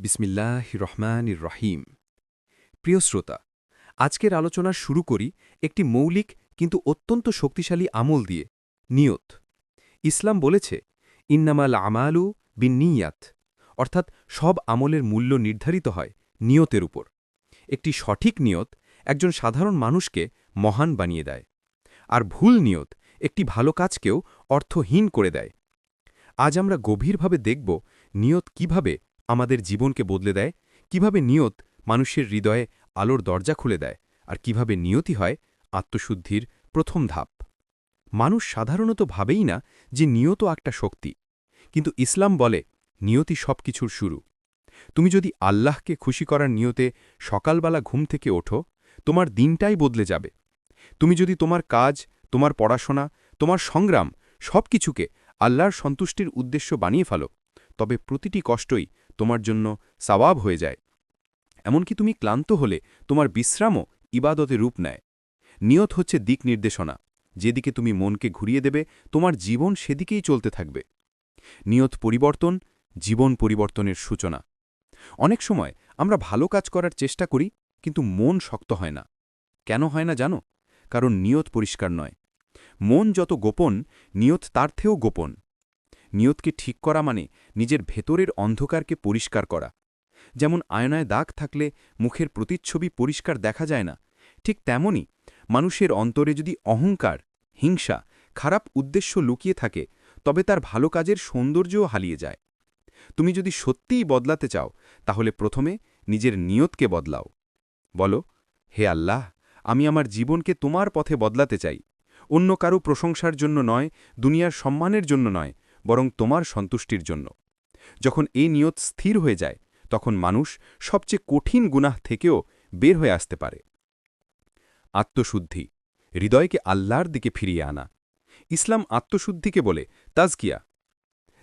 বিসমিল্লাহ রহমান রহিম প্রিয় শ্রোতা, আজকের আলোচনা শুরু করি একটি মৌলিক কিন্তু অত্যন্ত শক্তিশালী আমল দিয়ে, নিয়ত। ইসলাম বলেছে, ইন্নামাল আমালু বিন নিয়াত অর্থাৎ সব আমলের মূল্য নির্ধারিত হয় নিয়তের উপর। একটি সঠিক নিয়ত একজন সাধারণ মানুষকে মহান বানিয়ে দেয়, আর ভুল নিয়ত একটি ভালো কাজকেও অর্থহীন করে দেয়। আজ আমরা গভীরভাবে দেখব নিয়ত কীভাবে আমাদের জীবনকে বদলে দেয়? কীভাবে নিয়ত মানুষের হৃদয়ে আলোর দরজা খুলে দেয়? আর কীভাবে নিয়তি হয়? আত্মশুদ্ধির প্রথম ধাপ। মানুষ সাধারণত ভাবেই না যে নিয়ত একটা শক্তি। কিন্তু ইসলাম বলে, নিয়তি সব কিছুর শুরু। তুমি যদি আল্লাহকে খুশি করার নিয়তে সকালবেলা ঘুম থেকে ওঠো, তোমার দিনটাই বদলে যাবে। তুমি যদি তোমার কাজ, তোমার পড়াশোনা, তোমার সংগ্রাম সব কিছুকে আল্লাহর সন্তুষ্টির উদ্দেশ্য বানিয়ে ফেলো, তবে প্রতিটি কষ্টই তোমার জন্য সাওয়াব হয়ে যায়। এমনকি তুমি ক্লান্ত হলে তোমার বিশ্রামও ইবাদতে রূপ নেয়। নিয়ত হচ্ছে দিক নির্দেশনা। যেদিকে তুমি মনকে ঘুরিয়ে দেবে, তোমার জীবন সেদিকেই চলতে থাকবে। নিয়ত পরিবর্তন, জীবন পরিবর্তনের সূচনা। অনেক সময় আমরা ভালো কাজ করার চেষ্টা করি, কিন্তু মন শক্ত হয় না। কেন হয় না জানো? কারণ নিয়ত পরিষ্কার নয়। মন যত গোপন, নিয়ত তার থেকেও গোপন। নিয়তকে ঠিক করা মানে নিজের ভেতরের অন্ধকারকে পরিষ্কার করা। যেমন আয়নায় দাগ থাকলে মুখের প্রতিচ্ছবি পরিষ্কার দেখা যায় না, ঠিক তেমনি মানুষের অন্তরে যদি অহংকার, হিংসা, খারাপ উদ্দেশ্য লুকিয়ে থাকে, তবে তার ভালো কাজের সৌন্দর্যও হারিয়ে যায়। তুমি যদি সত্যিই বদলাতে চাও, তাহলে প্রথমে নিজের নিয়তকে বদলাও। বলো, হে আল্লাহ, আমি আমার জীবনকে তোমার পথে বদলাতে চাই। অন্য কারও প্রশংসার জন্য নয়, দুনিয়ার সম্মানের জন্য নয় বরং তোমার সন্তুষ্টির জন্য। যখন এই নিয়ত স্থির হয়ে যায়, তখন মানুষ সবচেয়ে কঠিন গুনাহ থেকেও বের হয়ে আসতে পারে। আত্মশুদ্ধি, হৃদয়কে আল্লাহর দিকে ফিরিয়ে আনা। ইসলাম আত্মশুদ্ধিকে বলে তাজকিয়া,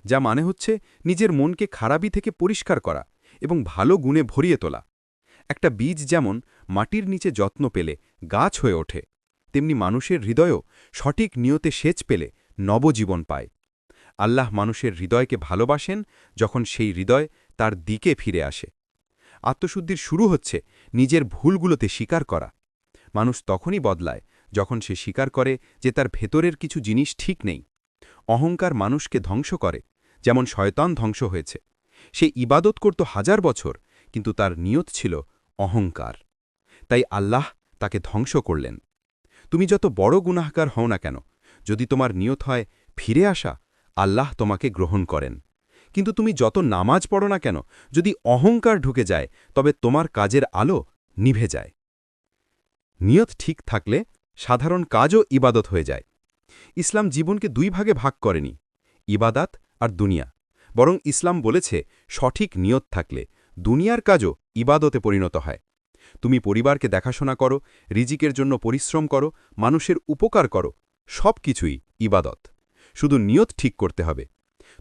যা মানে হচ্ছে নিজের মনকে খারাপি থেকে পরিষ্কার করা এবং ভালো গুণে ভরিয়ে তোলা। একটা বীজ যেমন মাটির নিচে যত্ন পেলে গাছ হয়ে ওঠে, তেমনি মানুষের হৃদয়ও সঠিক নিয়তে সেচ পেলে নবজীবন পায়। আল্লাহ মানুষের হৃদয়কে ভালোবাসেন যখন সেই হৃদয় তার দিকে ফিরে আসে। আত্মশুদ্ধির শুরু হচ্ছে নিজের ভুলগুলোতে স্বীকার করা। মানুষ তখনই বদলায় যখন সে স্বীকার করে যে তার ভেতরের কিছু জিনিস ঠিক নেই। অহংকার মানুষকে ধ্বংস করে, যেমন শয়তান ধ্বংস হয়েছে। সে ইবাদত করত হাজার বছর, কিন্তু তার নিয়ত ছিল অহংকার। তাই আল্লাহ তাকে ধ্বংস করলেন। তুমি যত বড় গুনাহকার হও না কেন, যদি তোমার নিয়ত হয় ফিরে আসা আল্লাহ তোমাকে গ্রহণ করেন। কিন্তু তুমি যত নামাজ পড়ো না কেন, যদি অহংকার ঢুকে যায়, তবে তোমার কাজের আলো নিভে যায়। নিয়ত ঠিক থাকলে সাধারণ কাজও ইবাদত হয়ে যায়। ইসলাম জীবনকে দুই ভাগে ভাগ করেনি, ইবাদাত আর দুনিয়া। বরং ইসলাম বলেছে, সঠিক নিয়ত থাকলে দুনিয়ার কাজও ইবাদতে পরিণত হয়। তুমি পরিবারকে দেখাশোনা করো, রিজিকের জন্য পরিশ্রম করো, মানুষের উপকার করো সব কিছুই ইবাদত। শুধু নিয়ত ঠিক করতে হবে।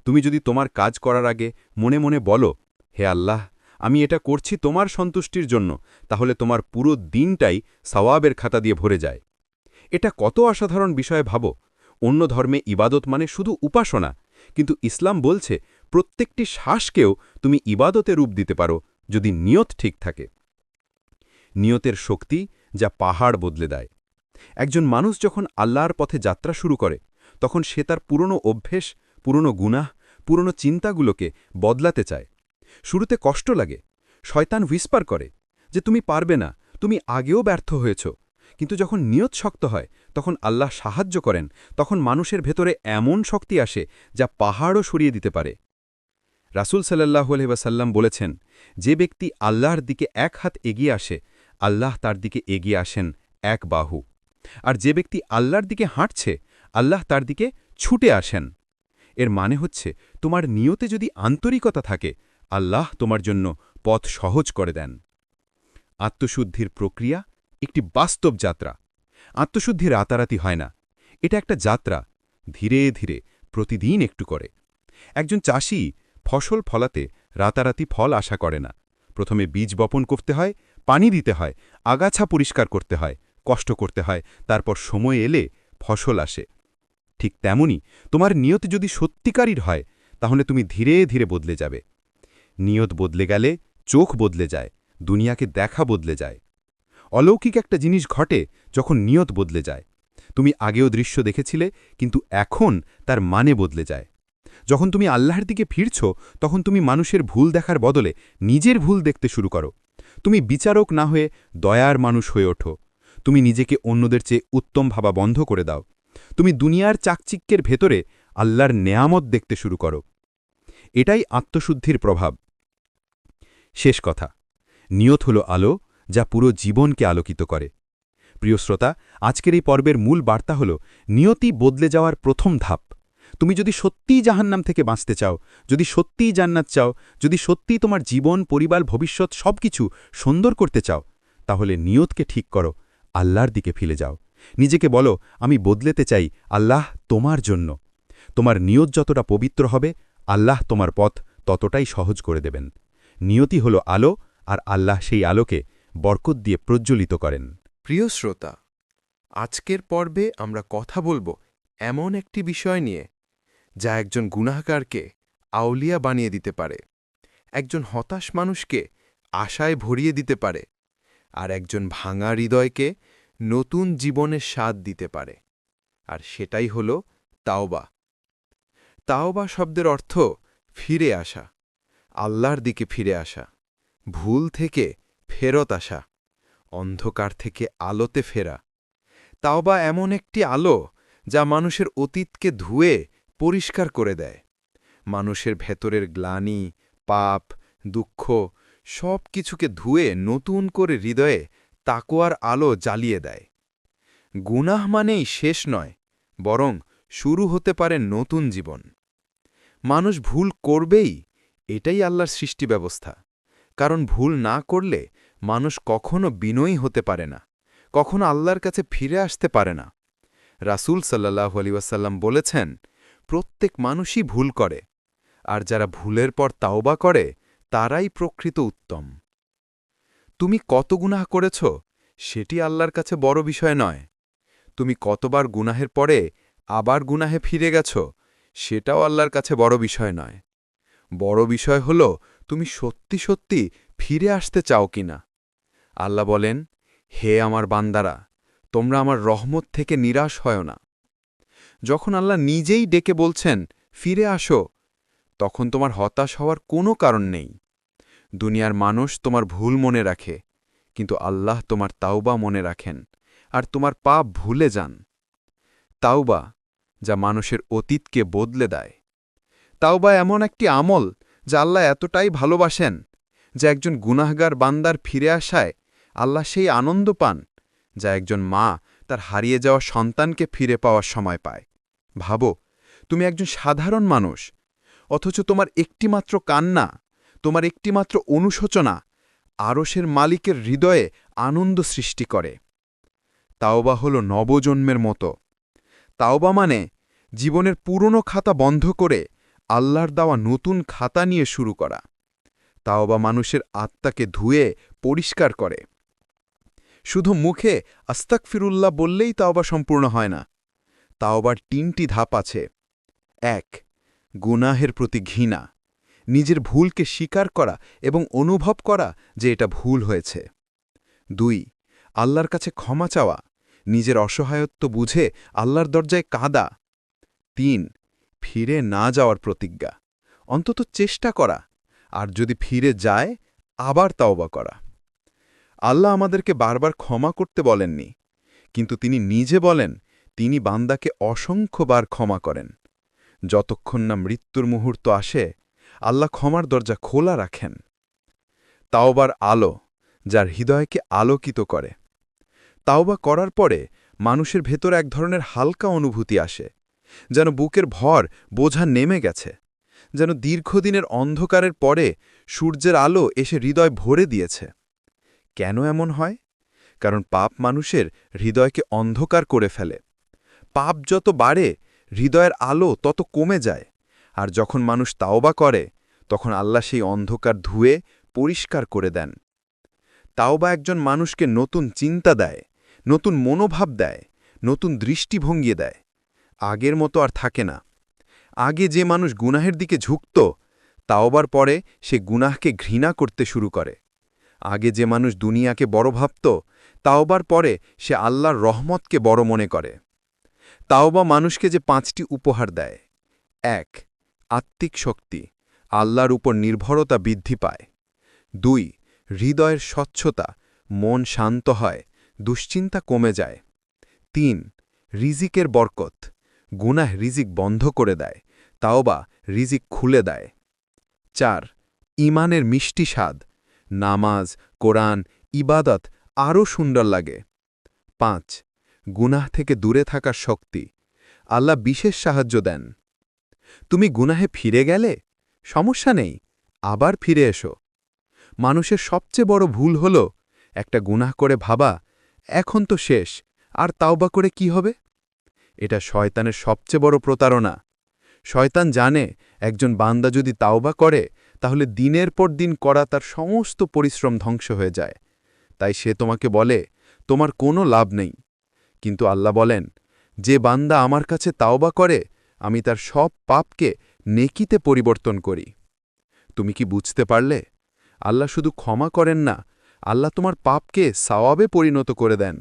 তুমি যদি তোমার কাজ করার আগে মনে মনে বলো, হে আল্লাহ, আমি এটা করছি তোমার সন্তুষ্টির জন্য, তাহলে তোমার পুরো দিনটাই সওয়াবের খাতা দিয়ে ভরে যায়। এটা কত অসাধারণ বিষয়ে ভাবো। অন্য ধর্মে ইবাদত মানে শুধু উপাসনা, কিন্তু ইসলাম বলছে প্রত্যেকটি শ্বাসকেও তুমি ইবাদতে রূপ দিতে পারো, যদি নিয়ত ঠিক থাকে। নিয়তের শক্তি যা পাহাড় বদলে দেয়। একজন মানুষ যখন আল্লাহর পথে যাত্রা শুরু করে তখন সে তার পুরনো অভ্যেস, পুরনো গুনাহ, পুরনো চিন্তাগুলোকে বদলাতে চায়। শুরুতে কষ্ট লাগে, শয়তান হুইস্পার করে যে, তুমি পারবে না, তুমি আগেও ব্যর্থ হয়েছ। কিন্তু যখন নিয়ত শক্ত হয়, তখন আল্লাহ সাহায্য করেন, তখন মানুষের ভেতরে এমন শক্তি আসে যা পাহাড়ও সরিয়ে দিতে পারে। রাসুল সাল্লাহ আলহিবাসাল্লাম বলেছেন, যে ব্যক্তি আল্লাহর দিকে এক হাত এগিয়ে আসে, আল্লাহ তার দিকে এগিয়ে আসেন এক বাহু। আর যে ব্যক্তি আল্লাহর দিকে হাঁটছে আল্লাহ তার দিকে ছুটে আসেন। এর মানে হচ্ছে, তোমার নিয়তে যদি আন্তরিকতা থাকে, আল্লাহ তোমার জন্য পথ সহজ করে দেন। আত্মশুদ্ধির প্রক্রিয়া একটি বাস্তব যাত্রা। আত্মশুদ্ধি রাতারাতি হয় না। এটা একটা যাত্রা, ধীরে ধীরে, প্রতিদিন একটু করে। একজন চাষি ফসল ফলাতে রাতারাতি ফল আশা করে না। প্রথমে বীজ বপন করতে হয়, পানি দিতে হয়, আগাছা পরিষ্কার করতে হয়, কষ্ট করতে হয়, তারপর সময় এলে ফসল আসে। ঠিক তেমনি তোমার নিয়ত যদি সত্যিকারীর হয়, তাহলে তুমি ধীরে ধীরে বদলে যাবে। নিয়ত বদলে গেলে চোখ বদলে যায়, দুনিয়াকে দেখা বদলে যায়। অলৌকিক একটা জিনিস ঘটে যখন নিয়ত বদলে যায়। তুমি আগেও দৃশ্য দেখেছিলে, কিন্তু এখন তার মানে বদলে যায়। যখন তুমি আল্লাহর দিকে ফিরছ, তখন তুমি মানুষের ভুল দেখার বদলে নিজের ভুল দেখতে শুরু করো। তুমি বিচারক না হয়ে দয়ার মানুষ হয়ে ওঠো। তুমি নিজেকে অন্যদের চেয়ে উত্তম ভাবা বন্ধ করে দাও। তুমি দুনিয়ার চাকচিক্যের ভেতরে আল্লাহর নেয়ামত দেখতে শুরু করো। এটাই আত্মশুদ্ধির প্রভাব। শেষ কথা, নিয়ত হল আলো যা পুরো জীবনকে আলোকিত করে। প্রিয় শ্রোতা, আজকের এই পর্বের মূল বার্তা হল, নিয়তি বদলে যাওয়ার প্রথম ধাপ। তুমি যদি সত্যিই জাহান্নাম থেকে বাঁচতে চাও, যদি সত্যিই জান্নাত চাও, যদি সত্যিই তোমার জীবন, পরিবার, ভবিষ্যৎ সব কিছু সুন্দর করতে চাও, তাহলে নিয়তকে ঠিক করো, আল্লাহর দিকে ফিরে যাও। নিজেকে বলো, আমি বদলেতে চাই আল্লাহ তোমার জন্য। তোমার নিয়ত যতটা পবিত্র হবে, আল্লাহ তোমার পথ ততটাই সহজ করে দেবেন। নিয়তি হল আলো, আর আল্লাহ সেই আলোকে বরকত দিয়ে প্রজ্জ্বলিত করেন। প্রিয় শ্রোতা, আজকের পর্বে আমরা কথা বলব এমন একটি বিষয় নিয়ে, যা একজন গুনাহগারকে আউলিয়া বানিয়ে দিতে পারে, একজন হতাশ মানুষকে আশায় ভরিয়ে দিতে পারে, আর একজন ভাঙা হৃদয়কে নতুন জীবনের স্বাদ দিতে পারে। আর সেটাই হল তাওবা। তাওবা শব্দের অর্থ ফিরে আসা, আল্লাহর দিকে ফিরে আসা, ভুল থেকে ফেরত আসা, অন্ধকার থেকে আলোতে ফেরা। তাওবা এমন একটি আলো যা মানুষের অতীতকে ধুয়ে পরিষ্কার করে দেয়। মানুষের ভেতরের গ্লানি, পাপ, দুঃখ সব কিছুকে ধুয়ে নতুন করে হৃদয়ে তাকোয়ার আলো জ্বালিয়ে দেয়। গুনাহ মানেই শেষ নয়, বরং শুরু হতে পারে নতুন জীবন। মানুষ ভুল করবেই, এটাই আল্লাহর সৃষ্টি ব্যবস্থা। কারণ ভুল না করলে মানুষ কখনো বিনয়ী হতে পারে না, কখনো আল্লাহর কাছে ফিরে আসতে পারে না। রাসূল সাল্লাহ আলিউসাল্লাম বলেছেন, প্রত্যেক মানুষই ভুল করে, আর যারা ভুলের পর তাওবা করে, তারাই প্রকৃত উত্তম। তুমি কত গুনাহ করেছ, সেটি আল্লাহর কাছে বড় বিষয় নয়। তুমি কতবার গুনাহের পরে আবার গুনাহে ফিরে গেছ, সেটাও আল্লাহর কাছে বড় বিষয় নয়। বড় বিষয় হল, তুমি সত্যি সত্যি ফিরে আসতে চাও কিনা। আল্লাহ বলেন, হে আমার বান্দারা, তোমরা আমার রহমত থেকে নিরাশ হয় না। যখন আল্লাহ নিজেই ডেকে বলছেন, ফিরে আসো, তখন তোমার হতাশ হওয়ার কোনো কারণ নেই। দুনিয়ার মানুষ তোমার ভুল মনে রাখে, কিন্তু আল্লাহ তোমার তাওবা মনে রাখেন, আর তোমার পাপ ভুলে যান। তাওবা, যা মানুষের অতীতকে বদলে দেয়। তাওবা এমন একটি আমল যা আল্লাহ এতটাই ভালোবাসেন, যে একজন গুনাহগার বান্দার ফিরে আসায় আল্লাহ সেই আনন্দ পান, যা একজন মা তার হারিয়ে যাওয়া সন্তানকে ফিরে পাওয়ার সময় পায়। ভাবো, তুমি একজন সাধারণ মানুষ, অথচ তোমার একটিমাত্র কান্না তোমার একটিমাত্র অনুশোচনা আরসের মালিকের হৃদয়ে আনন্দ সৃষ্টি করে। তাওবা হল নবজন্মের মতো। তাওবা মানে জীবনের পুরনো খাতা বন্ধ করে আল্লাহর দেওয়া নতুন খাতা নিয়ে শুরু করা। তাওবা মানুষের আত্মাকে ধুয়ে পরিষ্কার করে। শুধু মুখে আস্তাক ফিরুল্লাহ বললেই তাওবা সম্পূর্ণ হয় না। তাওবার তিনটি ধাপ আছে। এক, গুনাহের প্রতি ঘৃণা। নিজের ভুলকে স্বীকার করা এবং অনুভব করা যে এটা ভুল হয়েছে। দুই, আল্লাহর কাছে ক্ষমা চাওয়া, নিজের অসহায়ত্ব বুঝে আল্লাহর দরজায় কাদা। তিন, ফিরে না যাওয়ার প্রতিজ্ঞা, অন্তত চেষ্টা করা, আর যদি ফিরে যায়, আবার তাওবা করা। আল্লাহ আমাদেরকে বারবার ক্ষমা করতে বলেননি, কিন্তু তিনি নিজে বলেন, তিনি বান্দাকে অসংখ্যবার ক্ষমা করেন। যতক্ষণ না মৃত্যুর মুহূর্ত আসে আল্লাহ ক্ষমার দরজা খোলা রাখেন। তাওবার আলো, যার হৃদয়কে আলোকিত করে। তাওবা করার পরে মানুষের ভেতর এক ধরনের হালকা অনুভূতি আসে, যেন বুকের ভর বোঝা নেমে গেছে, যেন দীর্ঘদিনের অন্ধকারের পরে সূর্যের আলো এসে হৃদয় ভরে দিয়েছে। কেন এমন হয়? কারণ পাপ মানুষের হৃদয়কে অন্ধকার করে ফেলে। পাপ যত বাড়ে, হৃদয়ের আলো তত কমে যায়। আর যখন মানুষ তাওবা করে, তখন আল্লাহ সেই অন্ধকার ধুয়ে পরিষ্কার করে দেন। তাওবা একজন মানুষকে নতুন চিন্তা দেয়, নতুন মনোভাব দেয়, নতুন দৃষ্টিভঙ্গি দেয়। আগের মতো আর থাকে না। আগে যে মানুষ গুনাহের দিকে ঝুঁকত, তাওবার পরে সে গুনাহকে ঘৃণা করতে শুরু করে। আগে যে মানুষ দুনিয়াকে বড় ভাবত, তাওবার পরে সে আল্লাহর রহমতকে বড় মনে করে। তাওবা মানুষকে যে পাঁচটি উপহার দেয়। এক আত্মিক শক্তি, আল্লাহর উপর নির্ভরতা বৃদ্ধি পায়। দুই, হৃদয়ের স্বচ্ছতা, মন শান্ত হয়, দুশ্চিন্তা কমে যায়। তিন, রিজিকের বরকত, গুনাহ রিজিক বন্ধ করে দেয়, তাওবা রিজিক খুলে দেয়। চার ইমানের মিষ্টি স্বাদ, নামাজ, কোরআন, ইবাদত আরও সুন্দর লাগে। পাঁচ, গুনাহ থেকে দূরে থাকার শক্তি, আল্লাহ বিশেষ সাহায্য দেন। তুমি গুনাহে ফিরে গেলে? সমস্যা নেই, আবার ফিরে এসো। মানুষের সবচেয়ে বড় ভুল হল, একটা গুনাহ করে ভাবা, এখন তো শেষ, আর তাওবা করে কি হবে? এটা শয়তানের সবচেয়ে বড় প্রতারণা। শয়তান জানে, একজন বান্দা যদি তাওবা করে, তাহলে দিনের পর দিন করা তার সমস্ত পরিশ্রম ধ্বংস হয়ে যায়। তাই সে তোমাকে বলে, তোমার কোনো লাভ নেই। কিন্তু আল্লাহ বলেন, যে বান্দা আমার কাছে তাওবা করে আমি তার সব পাপকে নেকিতে পরিবর্তন করি। তুমি কি বুঝতে পারলে? আল্লাহ শুধু ক্ষমা করেন না, আল্লাহ তোমার পাপকে সাওয়াবে পরিণত করে দেন।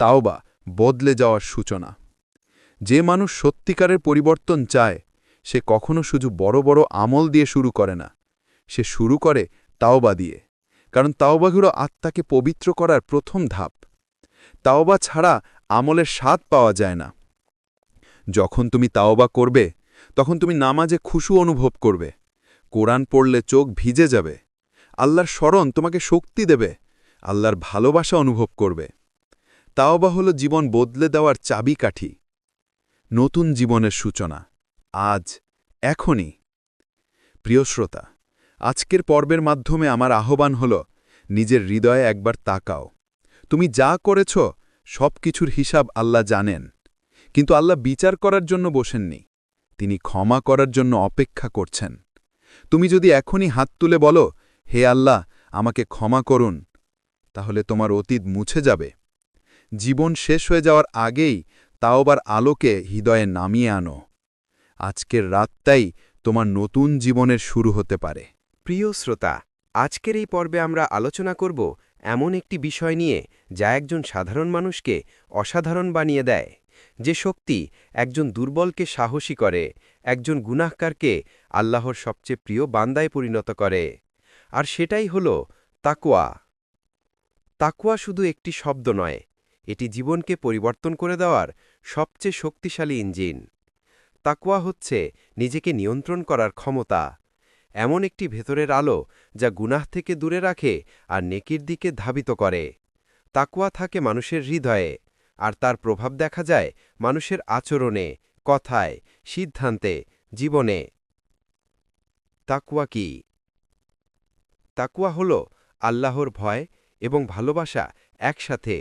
তাওবা, বদলে যাওয়ার সূচনা। যে মানুষ সত্যিকারের পরিবর্তন চায়, সে কখনো শুধু বড় বড় আমল দিয়ে শুরু করে না, সে শুরু করে তাওবা দিয়ে। কারণ তাওবাগুলো আত্মাকে পবিত্র করার প্রথম ধাপ। তাওবা ছাড়া আমলের স্বাদ পাওয়া যায় না। যখন তুমি তাওবা করবে, তখন তুমি নামাজে খুশু অনুভব করবে। কোরআন পড়লে চোখ ভিজে যাবে। আল্লাহর স্মরণ তোমাকে শক্তি দেবে। আল্লাহর ভালোবাসা অনুভব করবে। তাওবা হল জীবন বদলে দেওয়ার চাবিকাঠি। নতুন জীবনের সূচনা। আজ, এখনই। প্রিয় শ্রোতা, আজকের পর্বের মাধ্যমে আমার আহ্বান হল, নিজের হৃদয়ে একবার তাকাও। তুমি যা করেছ সব কিছুর হিসাব আল্লাহ জানেন। কিন্তু আল্লাহ বিচার করার জন্য বসেননি। তিনি ক্ষমা করার জন্য অপেক্ষা করছেন। তুমি যদি এখনই হাত তুলে বলো, হে আল্লাহ, আমাকে ক্ষমা করুন, তাহলে তোমার অতীত মুছে যাবে। জীবন শেষ হয়ে যাওয়ার আগেই তাওবার আলোকে হৃদয়ে নামিয়ে আনো। আজকের রাতটাই তোমার নতুন জীবনের শুরু হতে পারে। প্রিয় শ্রোতা, আজকের এই পর্বে আমরা আলোচনা করব এমন একটি বিষয় নিয়ে যা একজন সাধারণ মানুষকে অসাধারণ বানিয়ে দেয়। যে শক্তি একজন দুর্বলকে সাহসী করে, একজন গুনাহকারকে আল্লাহর সবচেয়ে প্রিয় বান্দায় পরিণত করে। আর সেটাই হল তাকুয়া তাকুয়া শুধু একটি শব্দ নয়, এটি জীবনকে পরিবর্তন করে দেওয়ার সবচেয়ে শক্তিশালী ইঞ্জিন। তাকুয়া হচ্ছে নিজেকে নিয়ন্ত্রণ করার ক্ষমতা, এমন একটি ভেতরের আলো যা গুনাহ থেকে দূরে রাখে আর নেকির দিকে ধাবিত করে। তাকুয়া থাকে মানুষের হৃদয়ে আর তার প্রভাব দেখা যায় মানুষের আচরণে, কথায়, সিদ্ধান্তে, জীবনে। তাকুয়া কি? তাকুয়া হল আল্লাহর ভয় এবং ভালোবাসা একসাথে।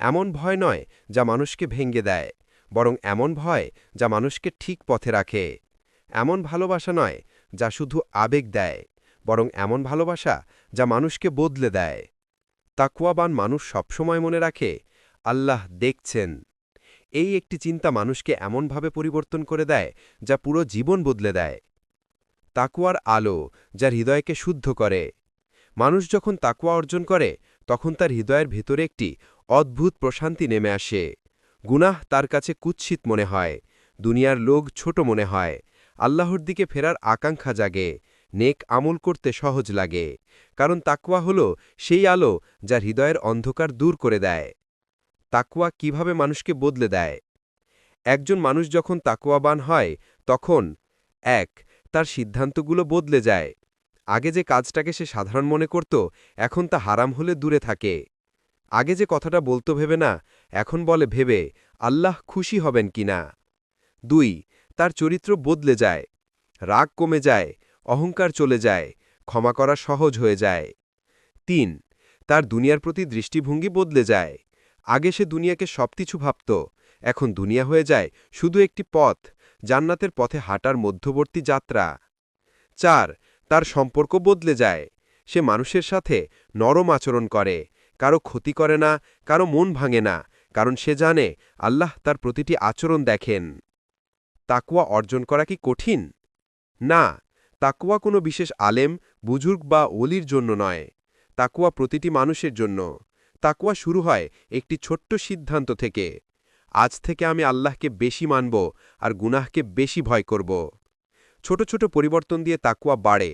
এমন ভয় নয় যা মানুষকে ভেঙ্গে দেয়, বরং এমন ভয় যা মানুষকে ঠিক পথে রাখে। এমন ভালোবাসা নয় যা শুধু আবেগ দেয়, বরং এমন ভালোবাসা যা মানুষকে বদলে দেয়। তাকুয়াবান মানুষ সবসময় মনে রাখে আল্লাহ দেখছেন। এই একটি চিন্তা মানুষকে এমনভাবে পরিবর্তন করে দেয়, যা পুরো জীবন বদলে দেয়। তাকুয়ার আলো যা হৃদয়কে শুদ্ধ করে। মানুষ যখন তাকুয়া অর্জন করে, তখন তার হৃদয়ের ভেতরে একটি অদ্ভুত প্রশান্তি নেমে আসে। গুনাহ তার কাছে কুৎসিত মনে হয়, দুনিয়ার লোক ছোট মনে হয়। আল্লাহর দিকে ফেরার আকাঙ্ক্ষা জাগে, নেক আমল করতে সহজ লাগে। কারণ তাকুয়া হল সেই আলো যা হৃদয়ের অন্ধকার দূর করে দেয়। তাকুয়া কীভাবে মানুষকে বদলে দেয়? একজন মানুষ যখন তাকুয়াবান হয়, তখন, এক, তার সিদ্ধান্তগুলো বদলে যায়। আগে যে কাজটাকে সে সাধারণ মনে করত, এখন তা হারাম হলে দূরে থাকে। আগে যে কথাটা বলতো ভেবে না, এখন বলে ভেবে, আল্লাহ খুশি হবেন কিনা দুই, তার চরিত্র বদলে যায়। রাগ কমে যায়, অহংকার চলে যায়, ক্ষমা করা সহজ হয়ে যায়। তিন, তার দুনিয়ার প্রতি দৃষ্টিভঙ্গি বদলে যায়। আগে সে দুনিয়াকে সবকিছু ভাবত, এখন দুনিয়া হয়ে যায় শুধু একটি পথ, জান্নাতের পথে হাঁটার মধ্যবর্তী যাত্রা। চার, তার সম্পর্ক বদলে যায়। সে মানুষের সাথে নরম আচরণ করে, কারও ক্ষতি করে না, কারও মন ভাঙে না, কারণ সে জানে আল্লাহ তার প্রতিটি আচরণ দেখেন। তাকুয়া অর্জন করা কি কঠিন? না তাকুয়া কোনো বিশেষ আলেম, বুজুর্গ বা ওলির জন্য নয়। তাকুয়া প্রতিটি মানুষের জন্য। তাকুয়া শুরু হয় একটি ছোট্ট সিদ্ধান্ত থেকে। আজ থেকে আমি আল্লাহকে বেশি মানব আর গুনাহকে বেশি ভয় করব। ছোট ছোট পরিবর্তন দিয়ে তাকুয়া বাড়ে।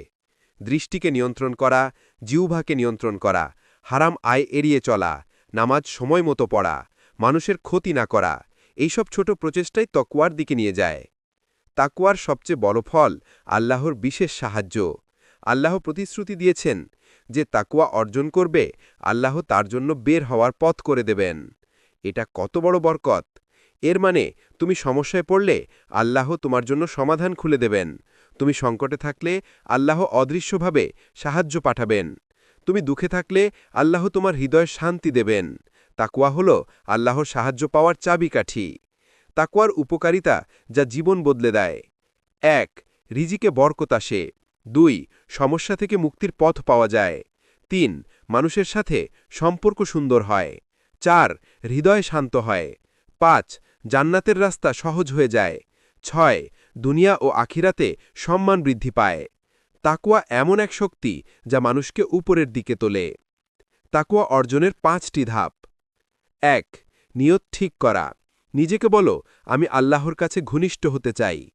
দৃষ্টিকে নিয়ন্ত্রণ করা জিউভাকে নিয়ন্ত্রণ করা, হারাম আয় এড়িয়ে চলা, নামাজ সময় মতো পড়া, মানুষের ক্ষতি না করা, এইসব ছোট প্রচেষ্টাই তকুয়ার দিকে নিয়ে যায়। তাকুয়ার সবচেয়ে বড় ফল আল্লাহর বিশেষ সাহায্য। আল্লাহ প্রতিশ্রুতি দিয়েছেন যে তাকুয়া অর্জন করবে, আল্লাহ তার জন্য বের হওয়ার পথ করে দেবেন। এটা কত বড় বরকত। এর মানে তুমি সমস্যায় পড়লে আল্লাহ তোমার জন্য সমাধান খুলে দেবেন। তুমি সংকটে থাকলে আল্লাহ অদৃশ্যভাবে সাহায্য পাঠাবেন। তুমি দুঃখে থাকলে আল্লাহ তোমার হৃদয় শান্তি দেবেন। তাকুয়া হল আল্লাহর সাহায্য পাওয়ার চাবিকাঠি। তাকুয়ার উপকারিতা যা জীবন বদলে দেয়। এক, রিজিকে বরকত আসে। দুই, সমস্যা থেকে মুক্তির পথ পাওয়া যায়। তিন, মানুষের সাথে সম্পর্ক সুন্দর হয়। চার, হৃদয় শান্ত হয়। পাঁচ, জান্নাতের রাস্তা সহজ হয়ে যায়। ছয়, দুনিয়া ও আখিরাতে সম্মান বৃদ্ধি পায়। তাকুয়া এমন এক শক্তি যা মানুষকে উপরের দিকে তোলে। তাকুয়া অর্জনের পাঁচটি ধাপ। এক, নিয়ত ঠিক করা। নিজেকে বলো, আমি আল্লাহর কাছে ঘনিষ্ঠ হতে চাই।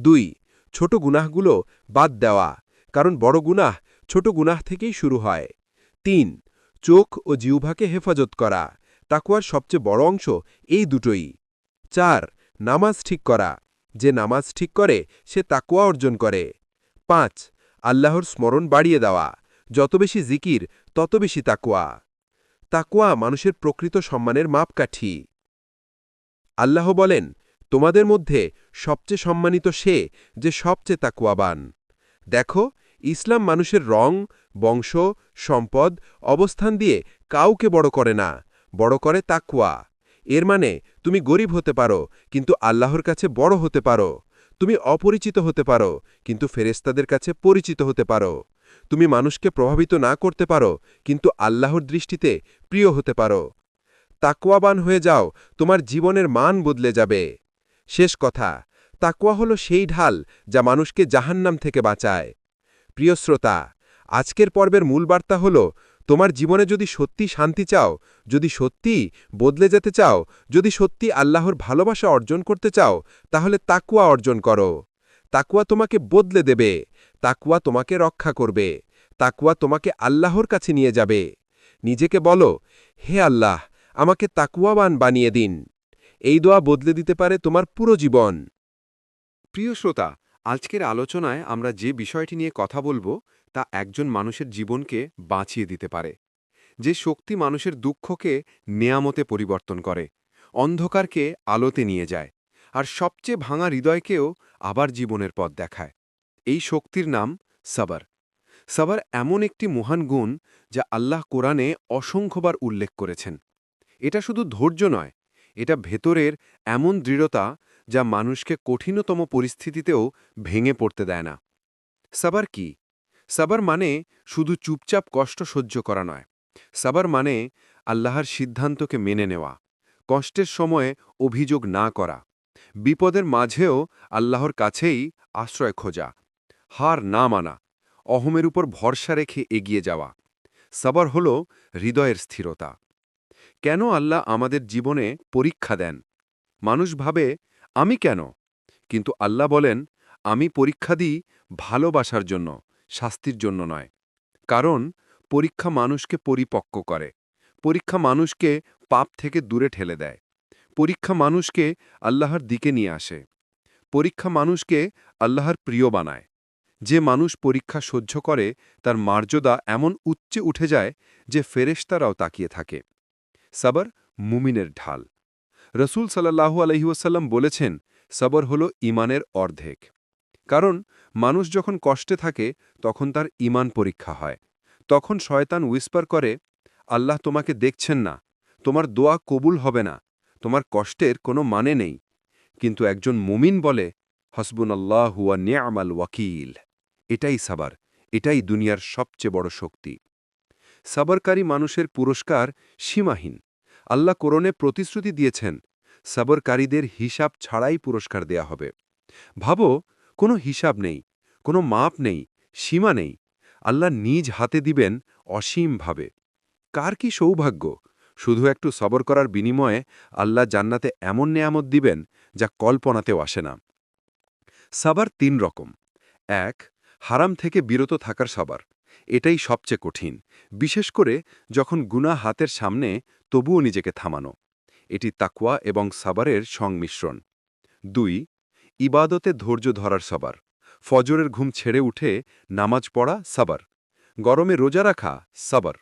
দুই ছোট গুনাহগুলো বাদ দেওয়া, কারণ বড় গুনাহ ছোট গুনাহ থেকেই শুরু হয়। তিন, চোখ ও জিউভাকে হেফাজত করা তাকুয়ার সবচেয়ে বড় অংশ এই দুটোই। চার, নামাজ ঠিক করা, যে নামাজ ঠিক করে, সে তাকুয়া অর্জন করে। পাঁচ, আল্লাহর স্মরণ বাড়িয়ে দেওয়া, যত বেশি জিকির, তত বেশি তাকুয়া তাকুয়া মানুষের প্রকৃত সম্মানের মাপকাঠি। আল্লাহ বলেন তোমাদের মধ্যে সবচেয়ে সম্মানিত সে যে সবচেয়ে তাকুয়াবান। দেখো, ইসলাম মানুষের রং, বংশ, সম্পদ, অবস্থান দিয়ে কাউকে বড় করে না, বড় করে তাকুয়া। এর মানে তুমি গরিব হতে পারো, কিন্তু আল্লাহর কাছে বড় হতে পারো। তুমি অপরিচিত হতে পারো, কিন্তু ফেরেস্তাদের কাছে পরিচিত হতে পারো। তুমি মানুষকে প্রভাবিত না করতে পারো, কিন্তু আল্লাহর দৃষ্টিতে প্রিয় হতে পারো। তাকুয়াবান হয়ে যাও, তোমার জীবনের মান বদলে যাবে। শেষ কথা তাকুয়া হল সেই ঢাল যা মানুষকে জাহান্নাম থেকে বাঁচায়। প্রিয় শ্রোতা, আজকের পর্বের মূল বার্তা হল, তোমার জীবনে যদি সত্যি শান্তি চাও, যদি সত্যি বদলে যেতে চাও, যদি সত্যি আল্লাহর ভালোবাসা অর্জন করতে চাও, তাহলে তাকুয়া অর্জন করো। তাকুয়া তোমাকে বদলে দেবে তাকুয়া তোমাকে রক্ষা করবে তাকুয়া তোমাকে আল্লাহর কাছে নিয়ে যাবে। নিজেকে বলো, হে আল্লাহ, আমাকে তাকুয়াবান বানিয়ে দিন। এই দোয়া বদলে দিতে পারে তোমার পুরো জীবন। প্রিয় শ্রোতা, আজকের আলোচনায় আমরা যে বিষয়টি নিয়ে কথা বলব, তা একজন মানুষের জীবনকে বাঁচিয়ে দিতে পারে। যে শক্তি মানুষের দুঃখকে নেয়ামতে পরিবর্তন করে, অন্ধকারকে আলোতে নিয়ে যায়, আর সবচেয়ে ভাঙা হৃদয়কেও আবার জীবনের পথ দেখায়। এই শক্তির নাম সাবার। সাবার এমন একটি মহান গুণ যা আল্লাহ কোরআনে অসংখ্যবার উল্লেখ করেছেন। এটা শুধু ধৈর্য নয় এটা ভেতরের এমন দৃঢ়তা যা মানুষকে কঠিনতম পরিস্থিতিতেও ভেঙে পড়তে দেয় না। সাবার কি? সাবার মানে শুধু চুপচাপ কষ্ট সহ্য করা নয়। সাবার মানে আল্লাহর সিদ্ধান্তকে মেনে নেওয়া, কষ্টের সময়ে অভিযোগ না করা, বিপদের মাঝেও আল্লাহর কাছেই আশ্রয় খোঁজা, হার না মানা, অহমের উপর ভরসা রেখে এগিয়ে যাওয়া। সাবার হল হৃদয়ের স্থিরতা। কেন আল্লাহ আমাদের জীবনে পরীক্ষা দেন? মানুষ ভাবে, আমি কেন? কিন্তু আল্লাহ বলেন, আমি পরীক্ষা দিই ভালোবাসার জন্য, শাস্তির জন্য নয়। কারণ, পরীক্ষা মানুষকে পরিপক্ক করে। পরীক্ষা মানুষকে পাপ থেকে দূরে ঠেলে দেয়। পরীক্ষা মানুষকে আল্লাহর দিকে নিয়ে আসে। পরীক্ষা মানুষকে আল্লাহর প্রিয় বানায়। যে মানুষ পরীক্ষা সহ্য করে, তার মর্যাদা এমন উচ্চে উঠে যায় যে ফেরেশতারাও তাকিয়ে থাকে। সাবর মুমিনের ঢাল। রসুল সাল্লাহু আলহিউসাল্লাম বলেছেন, সবর হল ইমানের অর্ধেক। কারণ, মানুষ যখন কষ্টে থাকে, তখন তার ইমান পরীক্ষা হয়। তখন শয়তান উইস্পার করে, আল্লাহ তোমাকে দেখছেন না। তোমার দোয়া কবুল হবে না। তোমার কষ্টের কোনো মানে নেই। কিন্তু একজন মুমিন বলে হসবুন আল্লাহ হুয়া নিয়ামাল ওয়াকিল। এটাই সাবার, এটাই দুনিয়ার সবচেয়ে বড় শক্তি। সাবরকারী মানুষের পুরস্কার সীমাহীন। আল্লাহ কোরণে প্রতিশ্রুতি দিয়েছেন, সাবরকারীদের হিসাব ছাড়াই পুরস্কার দেয়া হবে। ভাবো, কোনো হিসাব নেই, কোনো মাপ নেই, সীমা নেই। আল্লাহ নিজ হাতে দিবেন অসীমভাবে। কার কি সৌভাগ্য? শুধু একটু সবর করার বিনিময়ে আল্লাহ জান্নাতে এমন নেয়ামত দিবেন যা কল্পনাতেও আসে না। সাবার তিন রকম। এক, হারাম থেকে বিরত থাকার সাবার। এটাই সবচেয়ে কঠিন। বিশেষ করে যখন গুনা হাতের সামনে, তবুও নিজেকে থামানো। এটি তাকুয়া এবং সাবারের সংমিশ্রণ। দুই, ইবাদতে ধৈর্য ধরার সাবার। ফজরের ঘুম ছেড়ে উঠে নামাজ পড়া সাবার। গরমে রোজা রাখা সাবার।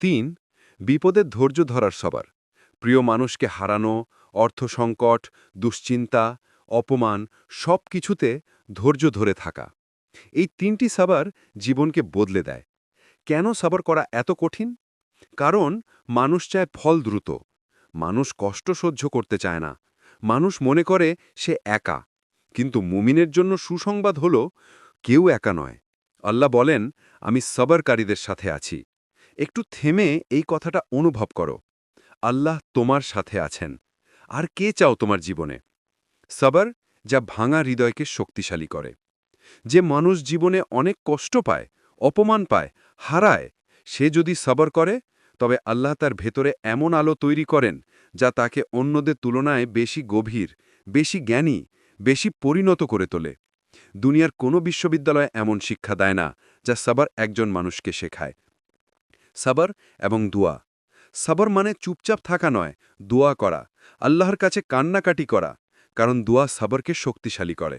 তিন, বিপদে ধৈর্য ধরার সবার। প্রিয় মানুষকে হারানো অর্থসংকট দুশ্চিন্তা, অপমান সব কিছুতে ধৈর্য ধরে থাকা। এই তিনটি সাবার জীবনকে বদলে দেয়। কেন সাবার করা এত কঠিন? কারণ মানুষ চায় ফল দ্রুত। মানুষ কষ্ট সহ্য করতে চায় না। মানুষ মনে করে সে একা। কিন্তু মুমিনের জন্য সুসংবাদ হল, কেউ একা নয়। আল্লাহ বলেন, আমি সবরকারীদের সাথে আছি। একটু থেমে এই কথাটা অনুভব করো। আল্লাহ তোমার সাথে আছেন। আর কে চাও তোমার জীবনে? সবর যা ভাঙা হৃদয়কে শক্তিশালী করে। যে মানুষ জীবনে অনেক কষ্ট পায়, অপমান পায়, হারায়, সে যদি সবর করে, তবে আল্লাহ তার ভেতরে এমন আলো তৈরি করেন যা তাকে অন্যদের তুলনায় বেশি গভীর, বেশি জ্ঞানী, বেশি পরিণত করে তোলে। দুনিয়ার কোনো বিশ্ববিদ্যালয় এমন শিক্ষা দেয় না যা সাবার একজন মানুষকে শেখায়। সাবর এবং দুয়া। সাবর মানে চুপচাপ থাকা নয়, দোয়া করা, আল্লাহর কাছে কান্নাকাটি করা, কারণ দোয়া সাবরকে শক্তিশালী করে।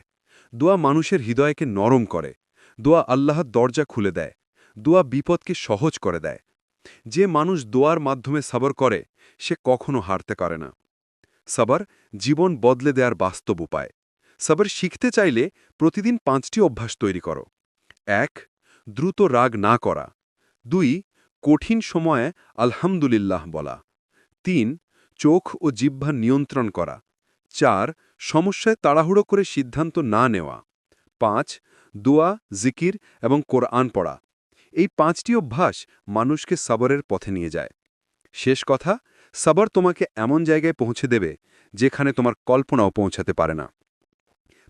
দোয়া মানুষের হৃদয়কে নরম করে। দোয়া আল্লাহর দরজা খুলে দেয়। দোয়া বিপদকে সহজ করে দেয়। যে মানুষ দোয়ার মাধ্যমে সাবর করে, সে কখনো হারতে পারে না। সাবর জীবন বদলে দেওয়ার বাস্তব উপায়। সাবর শিখতে চাইলে প্রতিদিন পাঁচটি অভ্যাস তৈরি করো। এক, দ্রুত রাগ না করা। দুই, কঠিন সময়ে আলহামদুলিল্লাহ বলা। তিন, চোখ ও জিহ্বা নিয়ন্ত্রণ করা। চার, সমস্যায় তাড়াহুড়ো করে সিদ্ধান্ত না নেওয়া। পাঁচ, দোয়া, জিকির এবং কোরআন পড়া। এই পাঁচটি অভ্যাস মানুষকে সাবরের পথে নিয়ে যায়। শেষ কথা, সাবর তোমাকে এমন জায়গায় পৌঁছে দেবে যেখানে তোমার কল্পনাও পৌঁছাতে পারে না।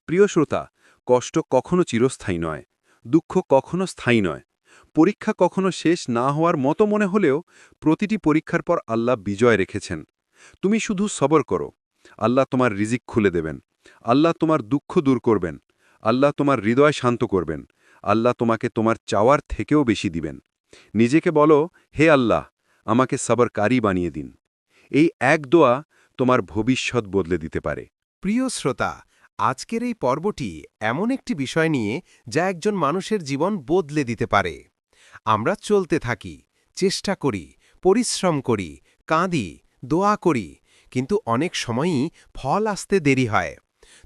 প্রিয় শ্রোতা, কষ্ট কখনো চিরস্থায়ী নয়, দুঃখ কখনো স্থায়ী নয়। পরীক্ষা কখনো শেষ না হওয়ার মতো মনে হলেও প্রতিটি পরীক্ষার পর আল্লাহ বিজয় রেখেছেন। তুমি শুধু সবর করো। আল্লাহ তোমার রিজিক খুলে দেবেন। আল্লাহ তোমার দুঃখ দূর করবেন। আল্লাহ তোমার হৃদয় শান্ত করবেন। আল্লাহ তোমাকে তোমার চাওয়ার থেকেও বেশি দিবেন। নিজেকে বলো, হে আল্লাহ, আমাকে সবরকারী বানিয়ে দিন। এই এক দোয়া তোমার ভবিষ্যৎ বদলে দিতে পারে। প্রিয় শ্রোতা, আজকের এই পর্বটি এমন একটি বিষয় নিয়ে যা একজন মানুষের জীবন বদলে দিতে পারে। আমরা চলতে থাকি, চেষ্টা করি, পরিশ্রম করি, কাঁদি, দোয়া করি কিন্তু অনেক সময়ই ফল আসতে দেরি হয়।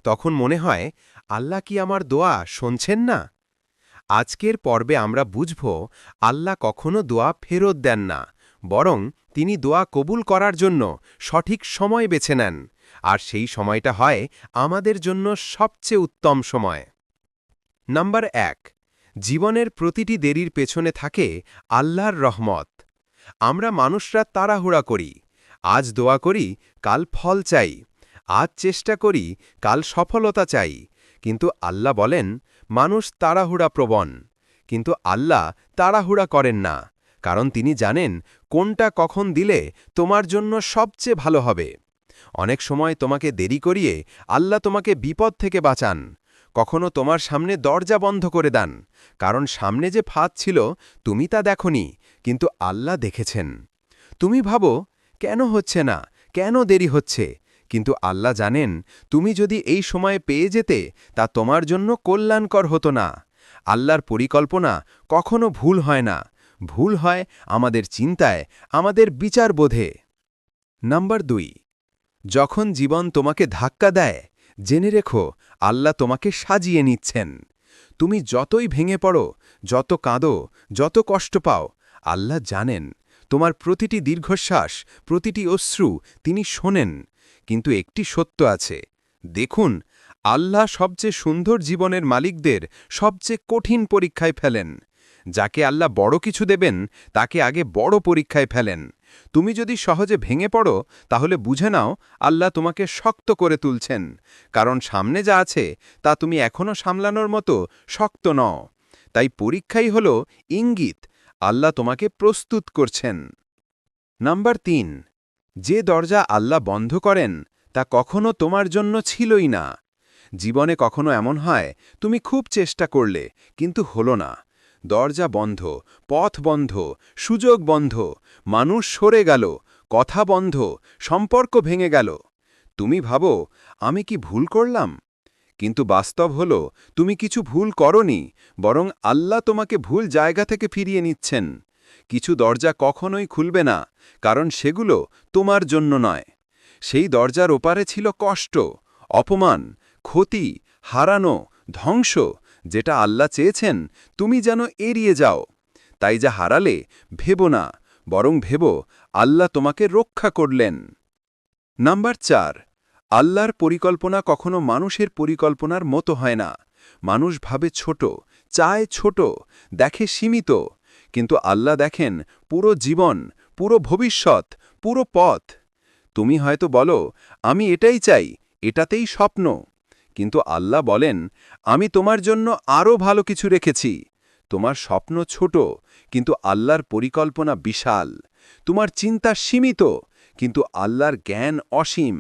তখন মনে হয়, আল্লাহ কি আমার দোয়া শুনছেন না? আজকের পর্বে আমরা বুঝব, আল্লাহ কখনো দোয়া ফেরত দেন না, বরং তিনি দোয়া কবুল করার জন্য সঠিক সময় বেছে নেন, আর সেই সময়টা হয় আমাদের জন্য সবচেয়ে উত্তম সময়। নাম্বার এক, জীবনের প্রতিটি দেরির পেছনে থাকে আল্লাহর রহমত। আমরা মানুষরা তাড়াহুড়া করি আজ দোয়া করি, কাল ফল চাই। আজ চেষ্টা করি, কাল সফলতা চাই। কিন্তু আল্লাহ বলেন, মানুষ তাড়াহুড়া প্রবণ। কিন্তু আল্লাহ তাড়াহুড়া করেন না। কারণ তিনি জানেন, কোনটা কখন দিলে তোমার জন্য সবচেয়ে ভালো হবে। অনেক সময় তোমাকে দেরি করিয়ে আল্লাহ তোমাকে বিপদ থেকে বাঁচান। কখনো তোমার সামনে দরজা বন্ধ করে দেন। কারণ সামনে যে ফাঁদ ছিল, তুমি তা দেখনি, কিন্তু আল্লাহ দেখেছেন। তুমি ভাবো কেন হচ্ছে না? কেন দেরি হচ্ছে? কিন্তু আল্লাহ জানেন, তুমি যদি এই সময়ে পেয়ে যেতে, তা তোমার জন্য কল্যাণকর হতো না। আল্লাহর পরিকল্পনা কখনো ভুল হয় না। ভুল হয় আমাদের চিন্তায়, আমাদের বিচার বোধে। নাম্বার দুই, যখন জীবন তোমাকে ধাক্কা দেয়, জেনে রেখো, আল্লাহ তোমাকে সাজিয়ে নিচ্ছেন। তুমি যতই ভেঙে পড়ো, যত কাঁদো, যত কষ্ট পাও, আল্লাহ জানেন তোমার প্রতিটি দীর্ঘশ্বাস, প্রতিটি অশ্রু তিনি শোনেন, কিন্তু একটি সত্য আছে। দেখুন, আল্লাহ সবচেয়ে সুন্দর জীবনের মালিকদের সবচেয়ে কঠিন পরীক্ষায় ফেলেন। যাকে আল্লাহ বড় কিছু দেবেন, তাকে আগে বড় পরীক্ষায় ফেলেন। তুমি যদি সহজে ভেঙে পড়ো, তাহলে বুঝে নাও, আল্লাহ তোমাকে শক্ত করে তুলছেন। কারণ সামনে যা আছে, তা তুমি এখনও সামলানোর মতো শক্ত নও। তাই পরীক্ষাই হল ইঙ্গিত আল্লাহ তোমাকে প্রস্তুত করছেন। নাম্বার তিন, যে দরজা আল্লাহ বন্ধ করেন, তা কখনো তোমার জন্য ছিলই না। জীবনে কখনো এমন হয়, তুমি খুব চেষ্টা করলে, কিন্তু হলো না। দরজা বন্ধ, পথ বন্ধ, সুযোগ বন্ধ, মানুষ সরে গেল, কথা বন্ধ, সম্পর্ক ভেঙে গেল। তুমি ভাবো, আমি কি ভুল করলাম? কিন্তু বাস্তব হল, তুমি কিছু ভুল করনি, বরং আল্লাহ তোমাকে ভুল জায়গা থেকে ফিরিয়ে নিচ্ছেন। কিছু দরজা কখনোই খুলবে না, কারণ সেগুলো তোমার জন্য নয়। সেই দরজার ওপারে ছিল কষ্ট, অপমান, ক্ষতি, হারানো, ধ্বংস, যেটা আল্লাহ চেয়েছেন, তুমি যেন এড়িয়ে যাও। তাই যা হারালে, ভেবো না, বরং ভেবো, আল্লাহ তোমাকে রক্ষা করলেন। নাম্বার চার আল্লাহর পরিকল্পনা কখনো মানুষের পরিকল্পনার মতো হয় না। মানুষ ভাবে ছোট, চায় ছোট, দেখে সীমিত। কিন্তু আল্লাহ দেখেন পুরো জীবন, পুরো ভবিষ্যৎ, পুরো পথ। তুমি হয়তো বলো, আমি এটাই চাই, এটাতেই স্বপ্ন। কিন্তু আল্লাহ বলেন, আমি তোমার জন্য আরও ভালো কিছু রেখেছি। তোমার স্বপ্ন ছোট, কিন্তু আল্লাহর পরিকল্পনা বিশাল। তোমার চিন্তা সীমিত, কিন্তু আল্লাহর জ্ঞান অসীম।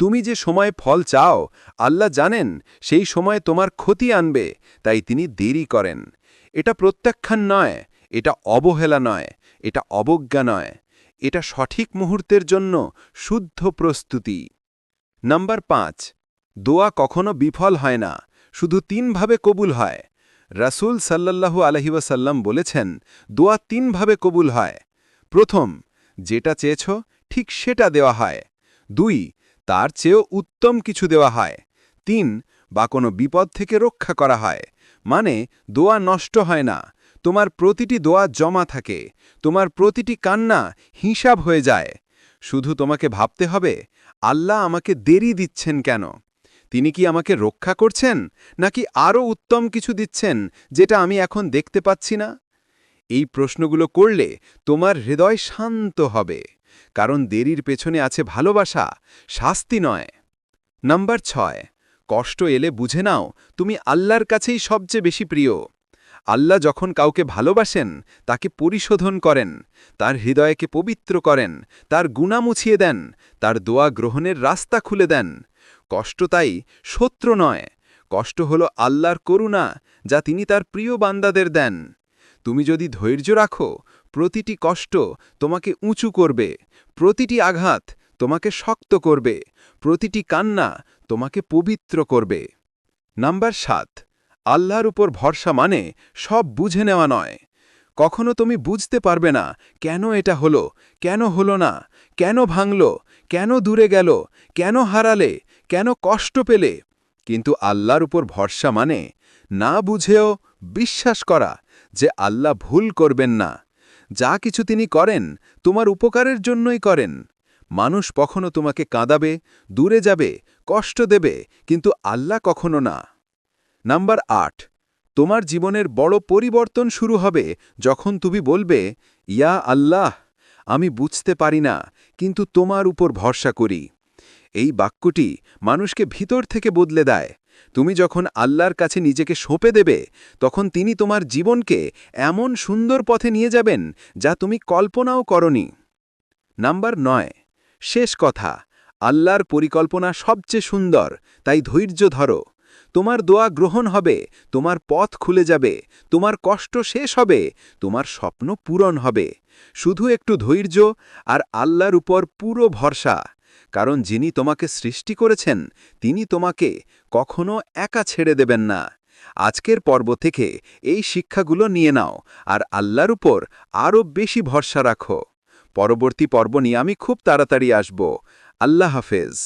তুমি যে সময় ফল চাও, আল্লাহ জানেন, সেই সময় তোমার ক্ষতি আনবে, তাই তিনি দেরি করেন। এটা প্রত্যাখ্যান নয়, এটা অবহেলা নয়, এটা অবজ্ঞা নয়। এটা সঠিক মুহূর্তের জন্য শুদ্ধ প্রস্তুতি। নাম্বার পাঁচ, দোয়া কখনো বিফল হয় না, শুধু তিনভাবে কবুল হয়। রাসূল সাল্লাল্লাহু আলহিবাসাল্লাম বলেছেন, দোয়া তিনভাবে কবুল হয়। প্রথম, যেটা চেয়েছ, ঠিক সেটা দেওয়া হয়। দুই তার চেয়েও উত্তম কিছু দেওয়া হয়। তিন, বা কোনো বিপদ থেকে রক্ষা করা হয়। মানে দোয়া নষ্ট হয় না। তোমার প্রতিটি দোয়া জমা থাকে। তোমার প্রতিটি কান্না হিসাব হয়ে যায়। শুধু তোমাকে ভাবতে হবে, আল্লাহ আমাকে দেরি দিচ্ছেন কেন? তিনি কি আমাকে রক্ষা করছেন? নাকি আরও উত্তম কিছু দিচ্ছেন যেটা আমি এখন দেখতে পাচ্ছি না? এই প্রশ্নগুলো করলে তোমার হৃদয় শান্ত হবে। কারণ দেরির পেছনে আছে ভালোবাসা, শাস্তি নয়। নাম্বার ছয়, কষ্ট এলে বুঝে নাও, তুমি আল্লাহর কাছেই সবচেয়ে বেশি প্রিয়। আল্লাহ যখন কাউকে ভালোবাসেন, তাকে পরিশোধন করেন, তার হৃদয়কে পবিত্র করেন, তার গুণা মুছিয়ে দেন, তার দোয়া গ্রহণের রাস্তা খুলে দেন। কষ্ট তাই শত্রু নয়, কষ্ট হল আল্লাহর করুণা, যা তিনি তার প্রিয় বান্দাদের দেন। তুমি যদি ধৈর্য রাখো প্রতিটি কষ্ট তোমাকে উঁচু করবে, প্রতিটি আঘাত তোমাকে শক্ত করবে, প্রতিটি কান্না তোমাকে পবিত্র করবে। নাম্বার সাত, আল্লাহর উপর ভরসা মানে সব বুঝে নেওয়া নয়। কখনো তুমি বুঝতে পারবে না কেন এটা হলো, কেন হলো না, কেন ভাঙল, কেন দূরে গেল, কেন হারালে, কেন কষ্ট পেলে। কিন্তু আল্লাহর উপর ভরসা মানে না বুঝেও বিশ্বাস করা যে আল্লাহ ভুল করবেন না। যা কিছু তিনি করেন, তোমার উপকারের জন্যই করেন। মানুষ কখনো তোমাকে কাঁদাবে, দূরে যাবে, কষ্ট দেবে, কিন্তু আল্লাহ কখনো না। নাম্বার আট, তোমার জীবনের বড় পরিবর্তন শুরু হবে যখন তুমি বলবে, ইয়া আল্লাহ, আমি বুঝতে পারি না, কিন্তু তোমার উপর ভরসা করি। এই বাক্যটি মানুষকে ভিতর থেকে বদলে দেয়। তুমি যখন আল্লাহর কাছে নিজেকে সঁপে দেবে, তখন তিনি তোমার জীবনকে এমন সুন্দর পথে নিয়ে যাবেন যা তুমি কল্পনাও করনি। নাম্বার নয়, শেষ কথা, আল্লাহর পরিকল্পনা সবচেয়ে সুন্দর, তাই ধৈর্য ধরো। তোমার দোয়া গ্রহণ হবে, তোমার পথ খুলে যাবে, তোমার কষ্ট শেষ হবে, তোমার স্বপ্ন পূরণ হবে। শুধু একটু ধৈর্য আর আল্লাহর উপর পুরো ভরসা। কারণ যিনি তোমাকে সৃষ্টি করেছেন, তিনি তোমাকে কখনো একা ছেড়ে দেবেন না। আজকের পর্ব থেকে এই শিক্ষাগুলো নিয়ে নাও আর আল্লাহর উপর আরও বেশি ভরসা রাখো। পরবর্তী পর্ব নিয়ে আমি খুব তাড়াতাড়ি আসব। আল্লাহ হাফেজ।